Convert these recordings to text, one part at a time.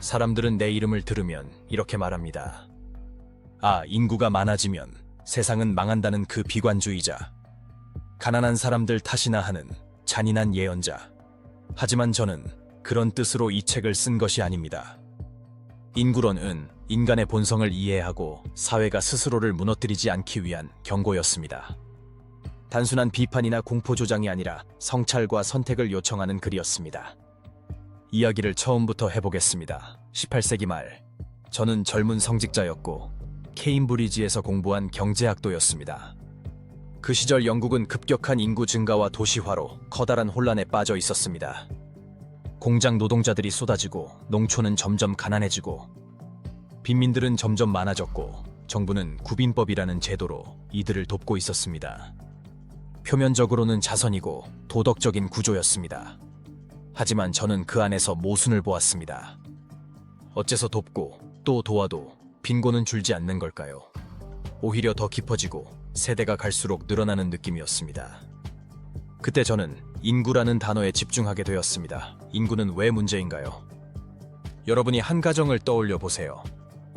사람들은 내 이름을 들으면 이렇게 말합니다. 아, 인구가 많아지면 세상은 망한다는 그 비관주의자. 가난한 사람들 탓이나 하는 잔인한 예언자. 하지만 저는 그런 뜻으로 이 책을 쓴 것이 아닙니다. 인구론은 인간의 본성을 이해하고 사회가 스스로를 무너뜨리지 않기 위한 경고였습니다. 단순한 비판이나 공포조장이 아니라 성찰과 선택을 요청하는 글이었습니다. 이야기를 처음부터 해보겠습니다. 18세기 말, 저는 젊은 성직자였고 케임브리지에서 공부한 경제학도였습니다. 그 시절 영국은 급격한 인구 증가와 도시화로 커다란 혼란에 빠져 있었습니다. 공장 노동자들이 쏟아지고 농촌은 점점 가난해지고 빈민들은 점점 많아졌고 정부는 구빈법이라는 제도로 이들을 돕고 있었습니다. 표면적으로는 자선이고 도덕적인 구조였습니다. 하지만 저는 그 안에서 모순을 보았습니다. 어째서 돕고 또 도와도 빈곤은 줄지 않는 걸까요? 오히려 더 깊어지고 세대가 갈수록 늘어나는 느낌이었습니다. 그때 저는 인구라는 단어에 집중하게 되었습니다. 인구는 왜 문제인가요? 여러분이 한 가정을 떠올려 보세요.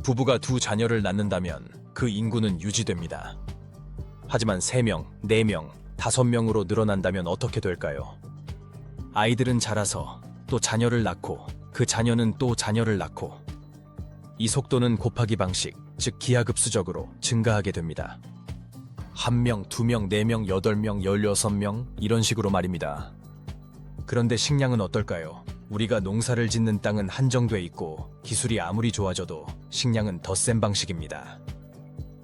부부가 두 자녀를 낳는다면 그 인구는 유지됩니다. 하지만 3명, 4명, 5명으로 늘어난다면 어떻게 될까요? 아이들은 자라서 또 자녀를 낳고 그 자녀는 또 자녀를 낳고 이 속도는 곱하기 방식, 즉 기하급수적으로 증가하게 됩니다. 한 명, 두 명, 네 명, 여덟 명, 열여섯 명 이런 식으로 말입니다. 그런데 식량은 어떨까요? 우리가 농사를 짓는 땅은 한정돼 있고 기술이 아무리 좋아져도 식량은 더 센 방식입니다.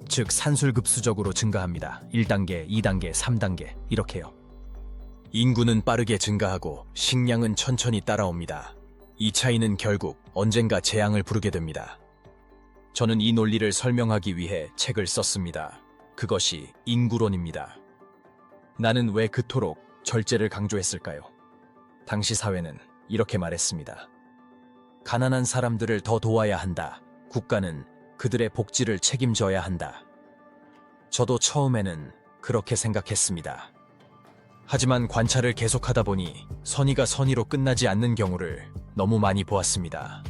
즉 산술급수적으로 증가합니다. 1단계, 2단계, 3단계 이렇게요. 인구는 빠르게 증가하고 식량은 천천히 따라옵니다. 이 차이는 결국 언젠가 재앙을 부르게 됩니다. 저는 이 논리를 설명하기 위해 책을 썼습니다. 그것이 인구론입니다. 나는 왜 그토록 절제를 강조했을까요? 당시 사회는 이렇게 말했습니다. 가난한 사람들을 더 도와야 한다. 국가는 그들의 복지를 책임져야 한다. 저도 처음에는 그렇게 생각했습니다. 하지만 관찰을 계속하다 보니 선의가 선의로 끝나지 않는 경우를 너무 많이 보았습니다.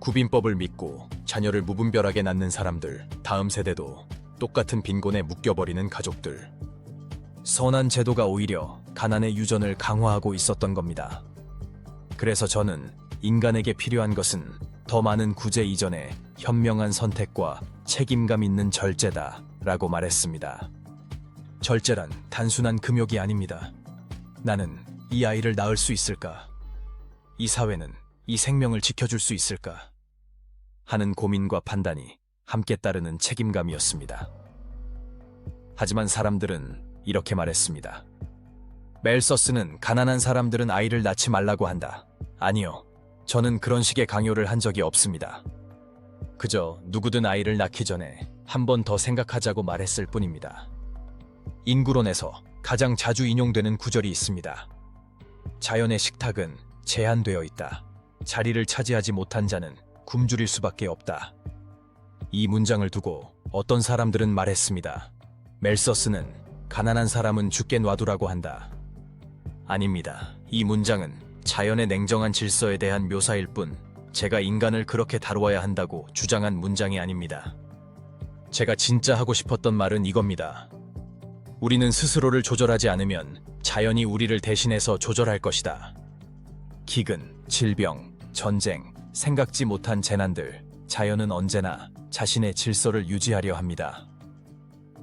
구빈법을 믿고 자녀를 무분별하게 낳는 사람들, 다음 세대도 똑같은 빈곤에 묶여버리는 가족들. 선한 제도가 오히려 가난의 유전을 강화하고 있었던 겁니다. 그래서 저는 인간에게 필요한 것은 더 많은 구제 이전에 현명한 선택과 책임감 있는 절제다 라고 말했습니다. 절제란 단순한 금욕이 아닙니다. 나는 이 아이를 낳을 수 있을까? 이 사회는 이 생명을 지켜줄 수 있을까? 하는 고민과 판단이 함께 따르는 책임감이었습니다. 하지만 사람들은 이렇게 말했습니다. 멜서스는 가난한 사람들은 아이를 낳지 말라고 한다. 아니요. 저는 그런 식의 강요를 한 적이 없습니다. 그저 누구든 아이를 낳기 전에 한 번 더 생각하자고 말했을 뿐입니다. 인구론에서 가장 자주 인용되는 구절이 있습니다. 자연의 식탁은 제한되어 있다. 자리를 차지하지 못한 자는 굶주릴 수밖에 없다. 이 문장을 두고 어떤 사람들은 말했습니다. 멜서스는 가난한 사람은 죽게 놔두라고 한다. 아닙니다. 이 문장은 자연의 냉정한 질서에 대한 묘사일 뿐 제가 인간을 그렇게 다루어야 한다고 주장한 문장이 아닙니다. 제가 진짜 하고 싶었던 말은 이겁니다. 우리는 스스로를 조절하지 않으면 자연이 우리를 대신해서 조절할 것이다. 기근, 질병, 전쟁, 생각지 못한 재난들, 자연은 언제나 자신의 질서를 유지하려 합니다.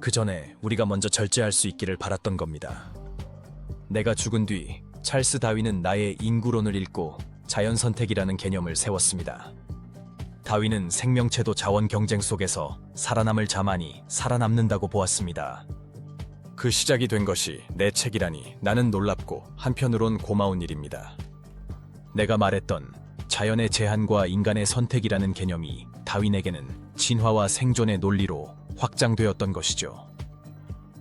그 전에 우리가 먼저 절제할 수 있기를 바랐던 겁니다. 내가 죽은 뒤 찰스 다윈은 나의 인구론을 읽고 자연 선택이라는 개념을 세웠습니다. 다윈은 생명체도 자원 경쟁 속에서 살아남을 자만이 살아남는다고 보았습니다. 그 시작이 된 것이 내 책이라니 나는 놀랍고 한편으론 고마운 일입니다. 내가 말했던 자연의 제한과 인간의 선택이라는 개념이 다윈에게는 진화와 생존의 논리로 확장되었던 것이죠.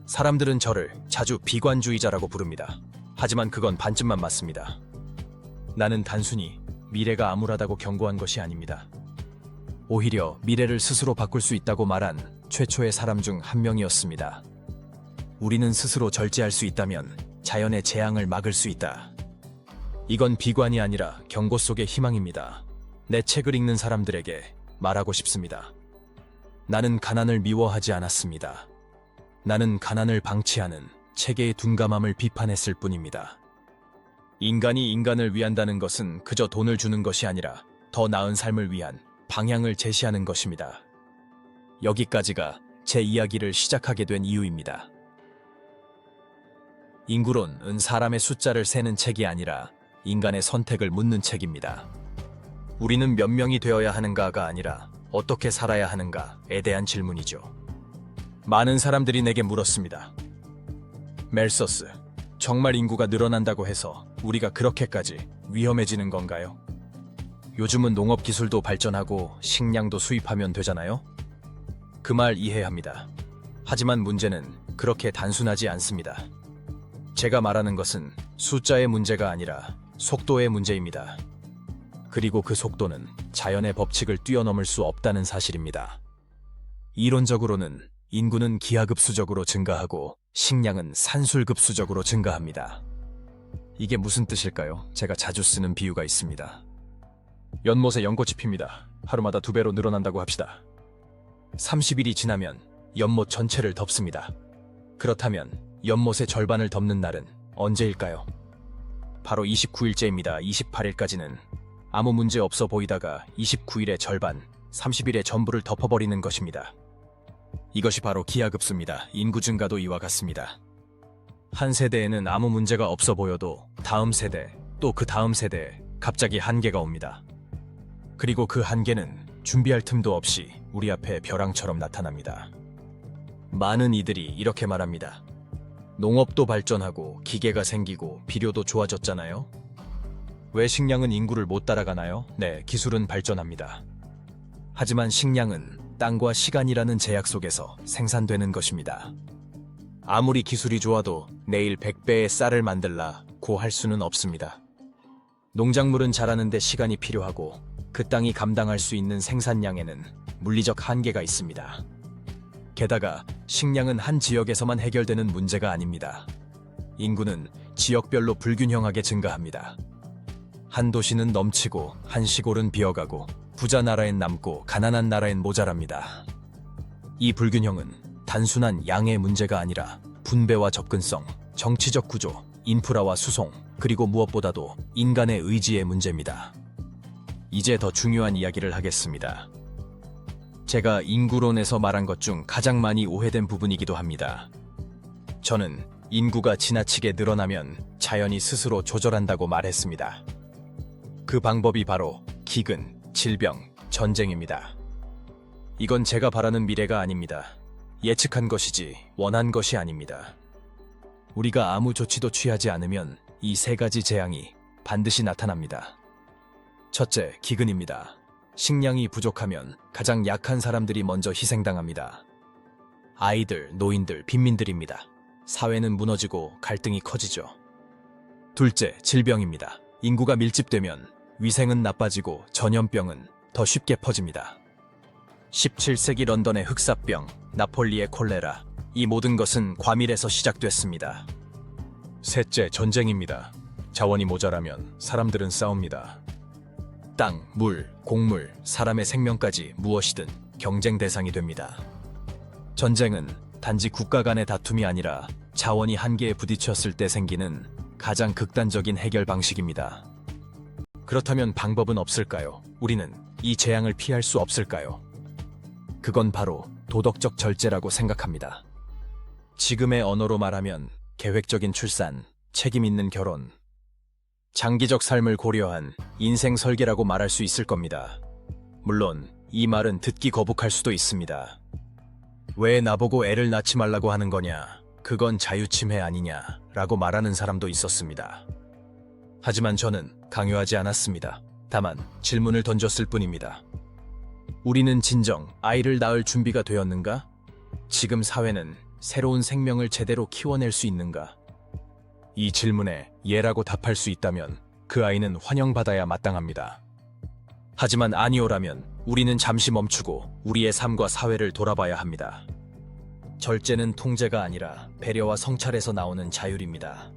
사람들은 저를 자주 비관주의자라고 부릅니다. 하지만 그건 반쯤만 맞습니다. 나는 단순히 미래가 암울하다고 경고한 것이 아닙니다. 오히려 미래를 스스로 바꿀 수 있다고 말한 최초의 사람 중 한 명이었습니다. 우리는 스스로 절제할 수 있다면 자연의 재앙을 막을 수 있다. 이건 비관이 아니라 경고 속의 희망입니다. 내 책을 읽는 사람들에게 말하고 싶습니다. 나는 가난을 미워하지 않았습니다. 나는 가난을 방치하는 체계의 둔감함을 비판했을 뿐입니다. 인간이 인간을 위한다는 것은 그저 돈을 주는 것이 아니라 더 나은 삶을 위한 방향을 제시하는 것입니다. 여기까지가 제 이야기를 시작하게 된 이유입니다. 인구론은 사람의 숫자를 세는 책이 아니라 인간의 선택을 묻는 책입니다. 우리는 몇 명이 되어야 하는가가 아니라 어떻게 살아야 하는가에 대한 질문이죠. 많은 사람들이 내게 물었습니다. 멜서스, 정말 인구가 늘어난다고 해서 우리가 그렇게까지 위험해지는 건가요? 요즘은 농업 기술도 발전하고 식량도 수입하면 되잖아요? 그 말 이해합니다. 하지만 문제는 그렇게 단순하지 않습니다. 제가 말하는 것은 숫자의 문제가 아니라 속도의 문제입니다. 그리고 그 속도는 자연의 법칙을 뛰어넘을 수 없다는 사실입니다. 이론적으로는 인구는 기하급수적으로 증가하고 식량은 산술급수적으로 증가합니다. 이게 무슨 뜻일까요? 제가 자주 쓰는 비유가 있습니다. 연못에 연꽃이 핍니다. 하루마다 두 배로 늘어난다고 합시다. 30일이 지나면 연못 전체를 덮습니다. 그렇다면 연못의 절반을 덮는 날은 언제일까요? 바로 29일째입니다. 28일까지는 아무 문제 없어 보이다가 29일의 절반, 30일의 전부를 덮어버리는 것입니다. 이것이 바로 기하급수입니다. 인구 증가도 이와 같습니다. 한 세대에는 아무 문제가 없어 보여도 다음 세대, 또 그 다음 세대에 갑자기 한계가 옵니다. 그리고 그 한계는 준비할 틈도 없이 우리 앞에 벼랑처럼 나타납니다. 많은 이들이 이렇게 말합니다. 농업도 발전하고 기계가 생기고 비료도 좋아졌잖아요? 왜 식량은 인구를 못 따라가나요? 네, 기술은 발전합니다. 하지만 식량은 땅과 시간이라는 제약 속에서 생산되는 것입니다. 아무리 기술이 좋아도 내일 100배의 쌀을 만들라 고 할 수는 없습니다. 농작물은 자라는데 시간이 필요하고 그 땅이 감당할 수 있는 생산량에는 물리적 한계가 있습니다. 게다가 식량은 한 지역에서만 해결되는 문제가 아닙니다. 인구는 지역별로 불균형하게 증가합니다. 한 도시는 넘치고 한 시골은 비어가고 부자 나라엔 남고 가난한 나라엔 모자랍니다. 이 불균형은 단순한 양의 문제가 아니라 분배와 접근성, 정치적 구조, 인프라와 수송, 그리고 무엇보다도 인간의 의지의 문제입니다. 이제 더 중요한 이야기를 하겠습니다. 제가 인구론에서 말한 것 중 가장 많이 오해된 부분이기도 합니다. 저는 인구가 지나치게 늘어나면 자연이 스스로 조절한다고 말했습니다. 그 방법이 바로 기근, 질병, 전쟁입니다. 이건 제가 바라는 미래가 아닙니다. 예측한 것이지 원한 것이 아닙니다. 우리가 아무 조치도 취하지 않으면 이 세 가지 재앙이 반드시 나타납니다. 첫째, 기근입니다. 식량이 부족하면 가장 약한 사람들이 먼저 희생당합니다. 아이들, 노인들, 빈민들입니다. 사회는 무너지고 갈등이 커지죠. 둘째, 질병입니다. 인구가 밀집되면 위생은 나빠지고 전염병은 더 쉽게 퍼집니다. 17세기 런던의 흑사병, 나폴리의 콜레라, 이 모든 것은 과밀에서 시작됐습니다. 셋째, 전쟁입니다. 자원이 모자라면 사람들은 싸웁니다. 땅, 물, 곡물, 사람의 생명까지 무엇이든 경쟁 대상이 됩니다. 전쟁은 단지 국가 간의 다툼이 아니라 자원이 한계에 부딪혔을 때 생기는 가장 극단적인 해결 방식입니다. 그렇다면 방법은 없을까요? 우리는 이 재앙을 피할 수 없을까요? 그건 바로 도덕적 절제라고 생각합니다. 지금의 언어로 말하면 계획적인 출산, 책임 있는 결혼, 장기적 삶을 고려한 인생 설계라고 말할 수 있을 겁니다. 물론 이 말은 듣기 거북할 수도 있습니다. 왜 나보고 애를 낳지 말라고 하는 거냐? 그건 자유침해 아니냐? 라고 말하는 사람도 있었습니다. 하지만 저는 강요하지 않았습니다. 다만 질문을 던졌을 뿐입니다. 우리는 진정 아이를 낳을 준비가 되었는가? 지금 사회는 새로운 생명을 제대로 키워낼 수 있는가? 이 질문에 예라고 답할 수 있다면 그 아이는 환영받아야 마땅합니다. 하지만 아니오라면 우리는 잠시 멈추고 우리의 삶과 사회를 돌아봐야 합니다. 절제는 통제가 아니라 배려와 성찰에서 나오는 자율입니다.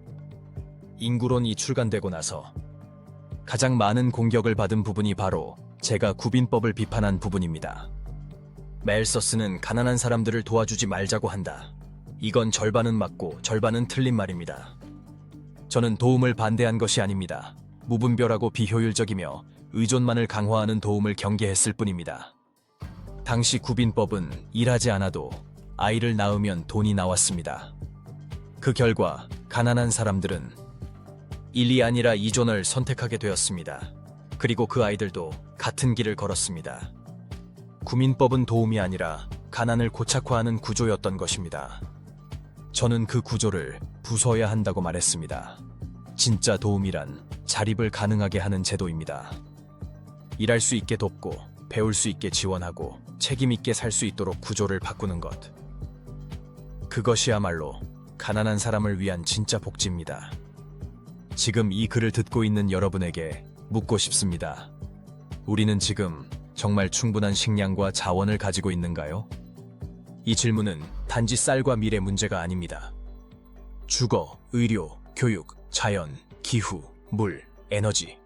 인구론이 출간되고 나서 가장 많은 공격을 받은 부분이 바로 제가 구빈법을 비판한 부분입니다. 멜서스는 가난한 사람들을 도와주지 말자고 한다. 이건 절반은 맞고 절반은 틀린 말입니다. 저는 도움을 반대한 것이 아닙니다. 무분별하고 비효율적이며 의존만을 강화하는 도움을 경계했을 뿐입니다. 당시 구빈법은 일하지 않아도 아이를 낳으면 돈이 나왔습니다. 그 결과 가난한 사람들은 일이 아니라 이존을 선택하게 되었습니다. 그리고 그 아이들도 같은 길을 걸었습니다. 구민법은 도움이 아니라 가난을 고착화하는 구조였던 것입니다. 저는 그 구조를 부숴야 한다고 말했습니다. 진짜 도움이란 자립을 가능하게 하는 제도입니다. 일할 수 있게 돕고 배울 수 있게 지원하고 책임 있게 살 수 있도록 구조를 바꾸는 것. 그것이야말로 가난한 사람을 위한 진짜 복지입니다. 지금 이 글을 듣고 있는 여러분에게 묻고 싶습니다. 우리는 지금 정말 충분한 식량과 자원을 가지고 있는가요? 이 질문은 단지 쌀과 밀의 문제가 아닙니다. 주거, 의료, 교육, 자연, 기후, 물, 에너지.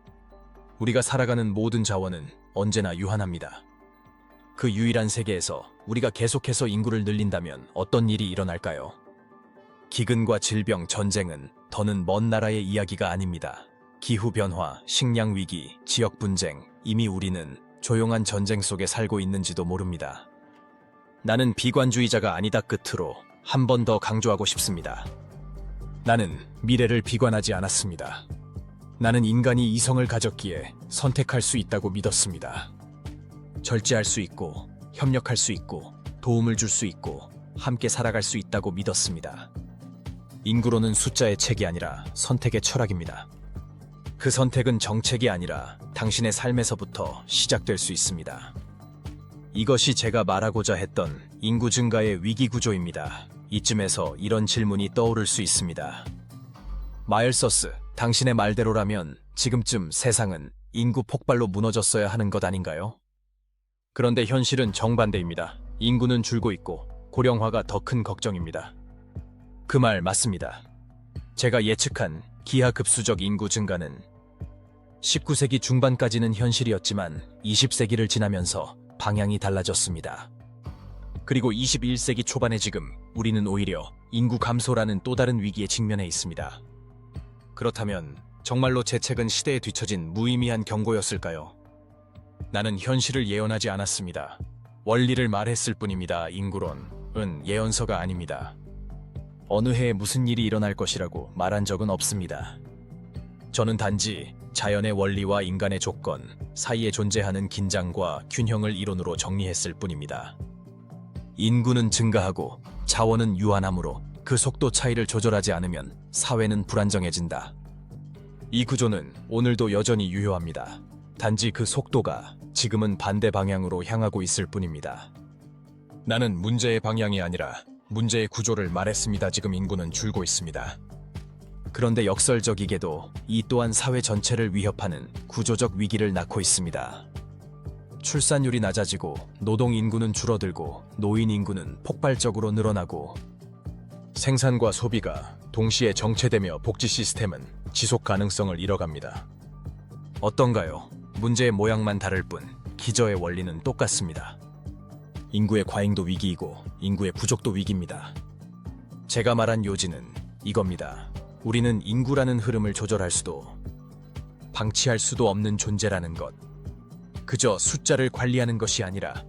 우리가 살아가는 모든 자원은 언제나 유한합니다. 그 유일한 세계에서 우리가 계속해서 인구를 늘린다면 어떤 일이 일어날까요? 기근과 질병, 전쟁은 더는 먼 나라의 이야기가 아닙니다. 기후 변화, 식량 위기, 지역 분쟁, 이미 우리는 조용한 전쟁 속에 살고 있는지도 모릅니다. 나는 비관주의자가 아니다 끝으로 한 번 더 강조하고 싶습니다. 나는 미래를 비관하지 않았습니다. 나는 인간이 이성을 가졌기에 선택할 수 있다고 믿었습니다. 절제할 수 있고, 협력할 수 있고, 도움을 줄 수 있고, 함께 살아갈 수 있다고 믿었습니다. 인구로는 숫자의 책이 아니라 선택의 철학입니다. 그 선택은 정책이 아니라 당신의 삶에서부터 시작될 수 있습니다. 이것이 제가 말하고자 했던 인구 증가의 위기 구조입니다. 이쯤에서 이런 질문이 떠오를 수 있습니다. 마일서스, 당신의 말대로라면 지금쯤 세상은 인구 폭발로 무너졌어야 하는 것 아닌가요? 그런데 현실은 정반대입니다. 인구는 줄고 있고 고령화가 더 큰 걱정입니다. 그 말 맞습니다. 제가 예측한 기하급수적 인구 증가는 19세기 중반까지는 현실이었지만 20세기를 지나면서 방향이 달라졌습니다. 그리고 21세기 초반에 지금 우리는 오히려 인구 감소라는 또 다른 위기에 직면해 있습니다. 그렇다면 정말로 제 책은 시대에 뒤처진 무의미한 경고였을까요? 나는 현실을 예언하지 않았습니다. 원리를 말했을 뿐입니다. 인구론은 예언서가 아닙니다. 어느 해에 무슨 일이 일어날 것이라고 말한 적은 없습니다. 저는 단지 자연의 원리와 인간의 조건 사이에 존재하는 긴장과 균형을 이론으로 정리했을 뿐입니다. 인구는 증가하고 자원은 유한하므로 그 속도 차이를 조절하지 않으면 사회는 불안정해진다. 이 구조는 오늘도 여전히 유효합니다. 단지 그 속도가 지금은 반대 방향으로 향하고 있을 뿐입니다. 나는 문제의 방향이 아니라 문제의 구조를 말했습니다. 지금 인구는 줄고 있습니다. 그런데 역설적이게도 이 또한 사회 전체를 위협하는 구조적 위기를 낳고 있습니다. 출산율이 낮아지고 노동 인구는 줄어들고 노인 인구는 폭발적으로 늘어나고 생산과 소비가 동시에 정체되며 복지 시스템은 지속 가능성을 잃어갑니다. 어떤가요? 문제의 모양만 다를 뿐 기저의 원리는 똑같습니다. 인구의 과잉도 위기이고 인구의 부족도 위기입니다. 제가 말한 요지는 이겁니다. 우리는 인구라는 흐름을 조절할 수도 방치할 수도 없는 존재라는 것. 그저 숫자를 관리하는 것이 아니라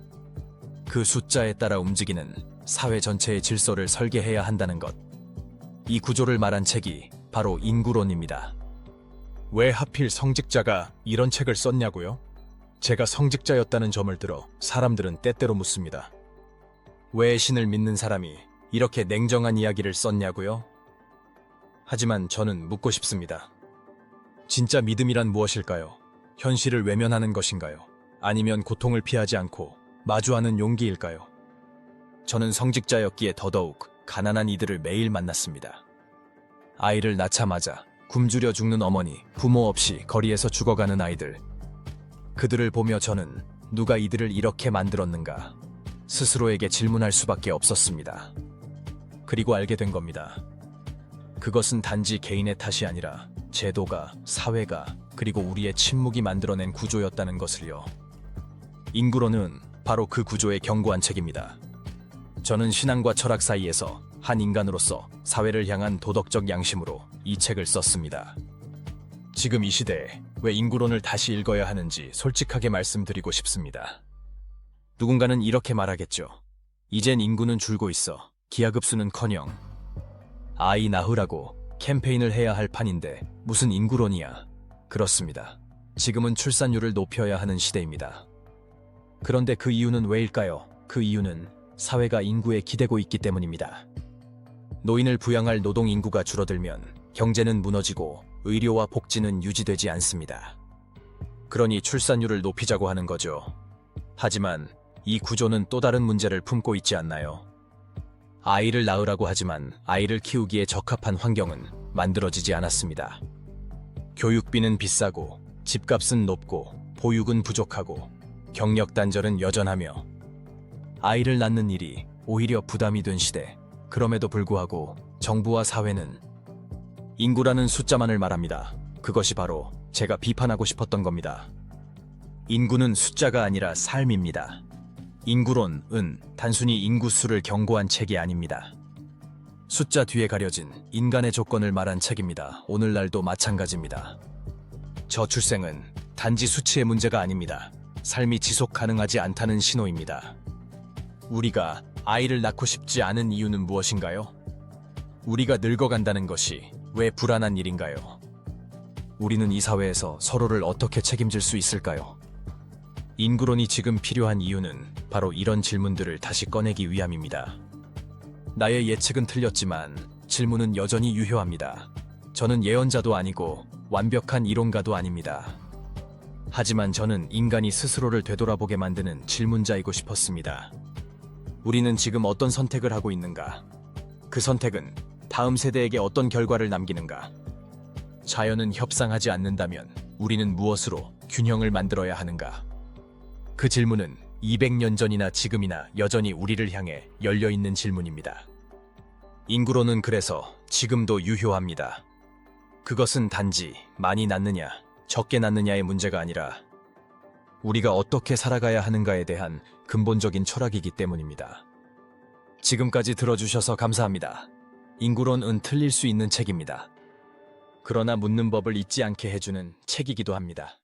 그 숫자에 따라 움직이는 사회 전체의 질서를 설계해야 한다는 것. 이 구조를 말한 책이 바로 인구론입니다. 왜 하필 성직자가 이런 책을 썼냐고요? 제가 성직자였다는 점을 들어 사람들은 때때로 묻습니다. 왜 신을 믿는 사람이 이렇게 냉정한 이야기를 썼냐고요? 하지만 저는 묻고 싶습니다. 진짜 믿음이란 무엇일까요? 현실을 외면하는 것인가요? 아니면 고통을 피하지 않고 마주하는 용기일까요? 저는 성직자였기에 더더욱 가난한 이들을 매일 만났습니다. 아이를 낳자마자 굶주려 죽는 어머니, 부모 없이 거리에서 죽어가는 아이들. 그들을 보며 저는 누가 이들을 이렇게 만들었는가 스스로에게 질문할 수밖에 없었습니다. 그리고 알게 된 겁니다. 그것은 단지 개인의 탓이 아니라 제도가, 사회가, 그리고 우리의 침묵이 만들어낸 구조였다는 것을요. 인구론은 바로 그 구조의 견고한 책입니다. 저는 신앙과 철학 사이에서 한 인간으로서 사회를 향한 도덕적 양심으로 이 책을 썼습니다. 지금 이 시대에 왜 인구론을 다시 읽어야 하는지 솔직하게 말씀드리고 싶습니다. 누군가는 이렇게 말하겠죠. 이젠 인구는 줄고 있어. 기하급수는커녕 아이 낳으라고 캠페인을 해야 할 판인데 무슨 인구론이야. 그렇습니다. 지금은 출산율을 높여야 하는 시대입니다. 그런데 그 이유는 왜일까요? 그 이유는 사회가 인구에 기대고 있기 때문입니다. 노인을 부양할 노동 인구가 줄어들면 경제는 무너지고 의료와 복지는 유지되지 않습니다. 그러니 출산율을 높이자고 하는 거죠. 하지만 이 구조는 또 다른 문제를 품고 있지 않나요? 아이를 낳으라고 하지만 아이를 키우기에 적합한 환경은 만들어지지 않았습니다. 교육비는 비싸고 집값은 높고 보육은 부족하고 경력 단절은 여전하며 아이를 낳는 일이 오히려 부담이 된 시대. 그럼에도 불구하고 정부와 사회는 인구라는 숫자만을 말합니다. 그것이 바로 제가 비판하고 싶었던 겁니다. 인구는 숫자가 아니라 삶입니다. 인구론은 단순히 인구수를 경고한 책이 아닙니다. 숫자 뒤에 가려진 인간의 조건을 말한 책입니다. 오늘날도 마찬가지입니다. 저출생은 단지 수치의 문제가 아닙니다. 삶이 지속 가능하지 않다는 신호입니다. 우리가 아이를 낳고 싶지 않은 이유는 무엇인가요? 우리가 늙어간다는 것이 왜 불안한 일인가요? 우리는 이 사회에서 서로를 어떻게 책임질 수 있을까요? 인구론이 지금 필요한 이유는 바로 이런 질문들을 다시 꺼내기 위함입니다. 나의 예측은 틀렸지만 질문은 여전히 유효합니다. 저는 예언자도 아니고 완벽한 이론가도 아닙니다. 하지만 저는 인간이 스스로를 되돌아보게 만드는 질문자이고 싶었습니다. 우리는 지금 어떤 선택을 하고 있는가? 그 선택은 다음 세대에게 어떤 결과를 남기는가? 자연은 협상하지 않는다면 우리는 무엇으로 균형을 만들어야 하는가? 그 질문은 200년 전이나 지금이나 여전히 우리를 향해 열려 있는 질문입니다. 인구로는 그래서 지금도 유효합니다. 그것은 단지 많이 낳느냐, 적게 낳느냐의 문제가 아니라 우리가 어떻게 살아가야 하는가에 대한 근본적인 철학이기 때문입니다. 지금까지 들어주셔서 감사합니다. 인구론은 틀릴 수 있는 책입니다. 그러나 묻는 법을 잊지 않게 해주는 책이기도 합니다.